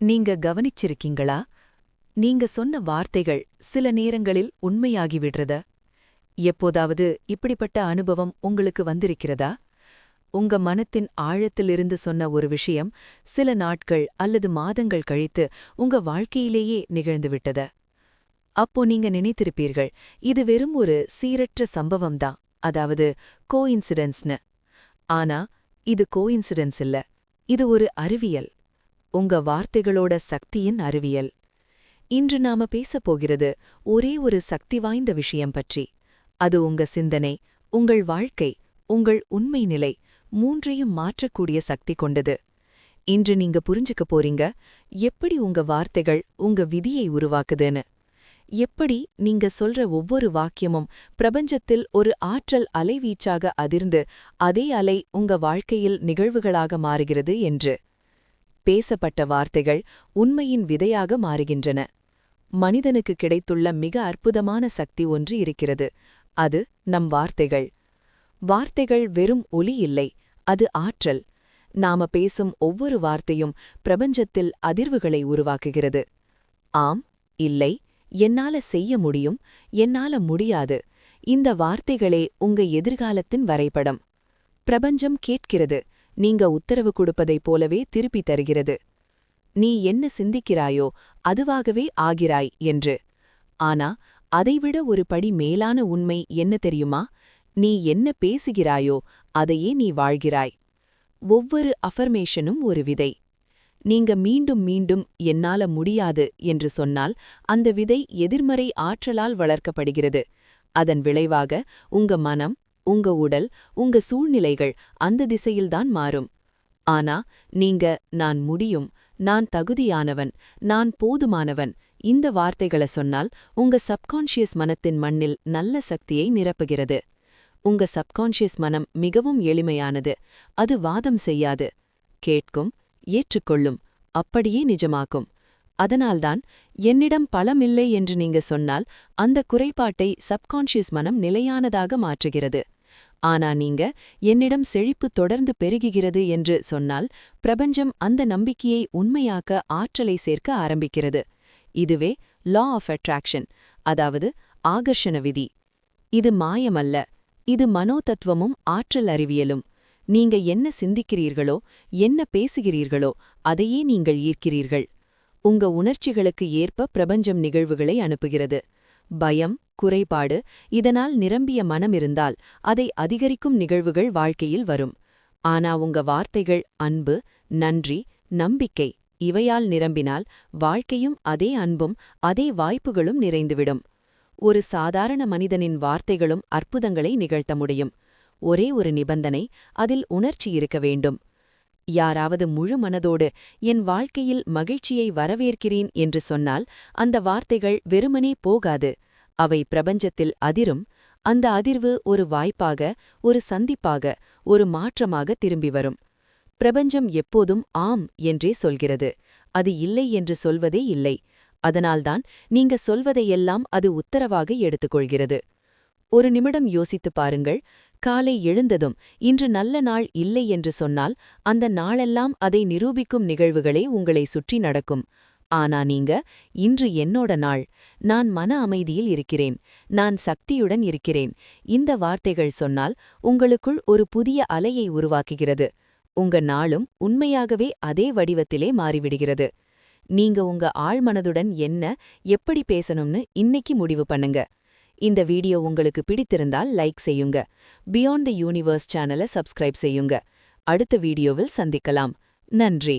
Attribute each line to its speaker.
Speaker 1: நீங்க கவனிச்சிருக்கீங்களா? நீங்க சொன்ன வார்த்தைகள் சில நேரங்களில் உண்மையாகிவிடுறத? எப்போதாவது இப்படிப்பட்ட அனுபவம் உங்களுக்கு வந்திருக்கிறதா? உங்க மனத்தின் ஆழத்திலிருந்து சொன்ன ஒரு விஷயம் சில நாட்கள் அல்லது மாதங்கள் கழித்து உங்க வாழ்க்கையிலேயே நிகழ்ந்துவிட்டத? அப்போ நீங்க நினைத்திருப்பீர்கள் இது வெறும் ஒரு சீரற்ற சம்பவம்தான் அதாவது கோஇன்சிடென்ஸ்னு ஆனா இது கோஇன்சிடென்ஸ் இல்ல இது ஒரு அறிவியல். உங்க வார்த்தைகளோட சக்தியின் அறிவியல். இன்று நாம பேசப் போகிறது ஒரே ஒரு சக்தி வாய்ந்த விஷயம் பற்றி. அது உங்க சிந்தனை உங்கள் வாழ்க்கை உங்கள் உண்மை நிலை மூன்றையும் மாற்றக்கூடிய சக்தி கொண்டது. இன்று நீங்க புரிஞ்சுக்க போறீங்க எப்படி உங்க வார்த்தைகள் உங்க விதியை உருவாக்குதுன்னு. எப்படி நீங்க சொல்ற ஒவ்வொரு வாக்கியமும் பிரபஞ்சத்தில் ஒரு ஆற்றல் அலைவீச்சாக அதிர்ந்து அதே அலை உங்க வாழ்க்கையில் நிகழ்வுகளாக மாறுகிறது என்று. பேசப்பட்ட வார்த்தைகள் உண்மையின் விதையாக மாறுகின்றன. மனிதனுக்கு கிடைத்துள்ள மிக அற்புதமான சக்தி ஒன்று இருக்கிறது. அது நம் வார்த்தைகள். வார்த்தைகள் வெறும் ஒலி இல்லை அது ஆற்றல். நாம பேசும் ஒவ்வொரு வார்த்தையும் பிரபஞ்சத்தில் அதிர்வுகளை உருவாக்குகிறது. ஆம் இல்லை என்னால செய்ய முடியும் என்னால முடியாது. இந்த வார்த்தைகளே உங்க எதிர்காலத்தின் வரைபடம். பிரபஞ்சம் கேட்கிறது நீங்க உத்தரவு கொடுப்பதைப் போலவே திருப்பி தருகிறது. நீ என்ன சிந்திக்கிறாயோ அதுவாகவே ஆகிறாய் என்று. ஆனா அதைவிட ஒரு படி மேலான உண்மை என்ன தெரியுமா? நீ என்ன பேசுகிறாயோ அதையே நீ வாழ்கிறாய். ஒவ்வொரு அஃபர்மேஷனும் ஒரு விதை. நீங்க மீண்டும் மீண்டும் என்னால முடியாது என்று சொன்னால் அந்த விதை எதிர்மறை ஆற்றலால் வளர்க்கப்படுகிறது. அதன் விளைவாக உங்க மனம் உங்க உடல் உங்க சூழ்நிலைகள் அந்த திசையில்தான் மாறும். ஆனா நீங்க நான் முடியும் நான் தகுதியானவன் நான் போதுமானவன் இந்த வார்த்தைகளை சொன்னால் உங்க சப்கான்ஷியஸ் மனத்தின் மண்ணில் நல்ல சக்தியை நிரப்புகிறது. உங்க சப்கான்ஷியஸ் மனம் மிகவும் எளிமையானது அது வாதம் செய்யாது. கேட்கும் ஏற்றுக்கொள்ளும் அப்படியே நிஜமாக்கும். அதனால்தான் என்னிடம் பலமில்லை என்று நீங்க சொன்னால் அந்த குறைபாட்டை சப்கான்ஷியஸ் மனம் நிலையானதாக மாற்றுகிறது. ஆனா நீங்க என்னிடம் செழிப்பு தொடர்ந்து பெருகுகிறது என்று சொன்னால் பிரபஞ்சம் அந்த நம்பிக்கையை உண்மையாக்க ஆற்றலை சேர்க்க ஆரம்பிக்கிறது. இதுவே லா ஆஃப் அட்ராக்ஷன் அதாவது ஆகர்ஷண விதி. இது மாயமல்ல இது மனோதத்துவமும் ஆற்றல் அறிவியலும். நீங்க என்ன சிந்திக்கிறீர்களோ என்ன பேசுகிறீர்களோ அதையே நீங்கள் ஈர்க்கிறீர்கள். உங்க உணர்ச்சிகளுக்கு ஏற்ப பிரபஞ்சம் நிகழ்வுகளை அனுப்புகிறது. பயம் குறைபாடு இதனால் நிரம்பிய மனம் இருந்தால் அதை அதிகரிக்கும் நிகழ்வுகள் வாழ்க்கையில் வரும். ஆனா உங்க வார்த்தைகள் அன்பு நன்றி நம்பிக்கை இவையால் நிரம்பினால் வாழ்க்கையும் அதே அன்பும் அதே வாய்ப்புகளும் நிறைந்துவிடும். ஒரு சாதாரண மனிதனின் வார்த்தைகளும் அற்புதங்களை நிகழ்த்த முடியும். ஒரே ஒரு நிபந்தனை அதில் உணர்ச்சி இருக்க வேண்டும். யாராவது முழு மனதோடு என் வாழ்க்கையில் மகிழ்ச்சியை வரவேற்கிறேன் என்று சொன்னால் அந்த வார்த்தைகள் வெறுமனே போகாது. அவை பிரபஞ்சத்தில் அதிரும் அந்த அதிர்வு ஒரு வாய்ப்பாக ஒரு சந்திப்பாக ஒரு மாற்றமாக திரும்பி வரும். பிரபஞ்சம் எப்போதும் ஆம் என்றே சொல்கிறது. அது இல்லை என்று சொல்வதே இல்லை. அதனால்தான் நீங்க சொல்வதையெல்லாம் அது உத்தரவாக எடுத்துக்கொள்கிறது. ஒரு நிமிடம் யோசித்துப் பாருங்கள். காலை எழுந்ததும் இன்று நல்ல நாள் இல்லை என்று சொன்னால் அந்த நாளெல்லாம் அதை நிரூபிக்கும் நிகழ்வுகளே உங்களை சுற்றி நடக்கும். ஆனா நீங்க இன்று என்னோட நாள். நான் மன அமைதியில் இருக்கிறேன். நான் சக்தியுடன் இருக்கிறேன். இந்த வார்த்தைகள் சொன்னால் உங்களுக்குள் ஒரு புதிய அலையை உருவாக்குகிறது. உங்க நாளும் உண்மையாகவே அதே வடிவத்திலே மாறிவிடுகிறது. நீங்க உங்க ஆழ்மனதுடன் என்ன எப்படி பேசணும்னு இன்னைக்கு முடிவு பண்ணுங்க. இந்த வீடியோ உங்களுக்கு பிடித்திருந்தால் லைக் செய்யுங்க. பியாண்ட் த யூனிவர்ஸ் சேனலை சப்ஸ்கிரைப் செய்யுங்க. அடுத்த வீடியோவில் சந்திக்கலாம். நன்றி.